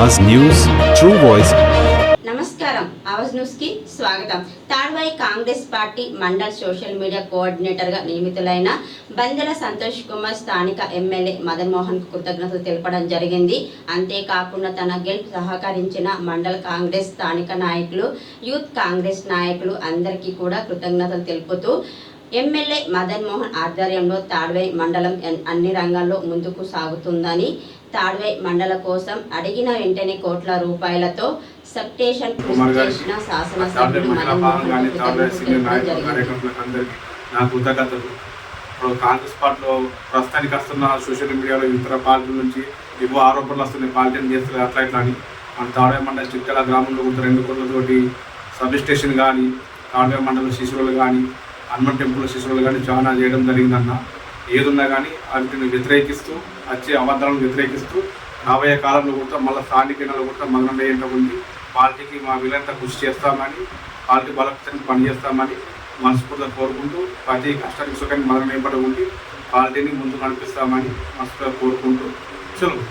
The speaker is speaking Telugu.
Awaaz news true voice. నమస్కారం. ఆవాజ్ న్యూస్కి స్వాగతం. Tadvai Congress party mandal social media కోఆర్డినేటర్గా నియమితులైన బందెల సంతోష్ కుమార్ స్థానిక ఎమ్మెల్యే మదన్ మోహన్కు కృతజ్ఞతలు తెలపడం జరిగింది. అంతేకాకుండా తన గెలుపు సహకరించిన మండల కాంగ్రెస్ స్థానిక నాయకులు యూత్ కాంగ్రెస్ నాయకులు అందరికీ కూడా కృతజ్ఞతలు తెలుపుతూ ఎమ్మెల్యే మదన్ మోహన్ ఆధ్వర్యంలో తాడ్వై మండలం అన్ని రంగాల్లో ముందుకు సాగుతుందని తాడ్వై మండల కోసం అడిగిన వెంటనే కోట్ల రూపాయలతో గారికి చేసిన శాసనసభ్యులు నా కృతజ్ఞతలు. ఇప్పుడు కాంగ్రెస్ పార్టీలో ప్రస్తుతానికి వస్తున్న సోషల్ మీడియాలో ఇతర పార్టీల నుంచి ఎక్కువ ఆరోపణలు వస్తున్నాయి. పార్టీని చేస్తారు అట్లా ఇట్లా అని. మన తాడే మండల చిక్కల గ్రామంలో రెండు కోట్లతోటి సబ్ స్టేషన్ కానీ తాడే మండల శిశువులు కానీ హనుమాన్ టెంపుల్ శిశువులు కానీ చాలా చేయడం జరిగిందన్న. ఏదున్నా కానీ వాటిని వ్యతిరేకిస్తూ వచ్చే అబద్ధాలను వ్యతిరేకిస్తూ రాబోయే కాలంలో కూడా మళ్ళీ స్థానిక ఎన్నికలు కూడా మగ్నం ఏంటో ఉంది. పార్టీకి మా వీలంతా కృషి చేస్తామని పార్టీ బలపరిచని పనిచేస్తామని మనస్ఫూర్తిగా కోరుకుంటూ ప్రతి కష్టానికి సుఖాన్ని మగ్నం వేయబడి ఉండి పార్టీని ముందు నడిపిస్తామని మనస్ఫూర్తిగా కోరుకుంటూ. సెలవు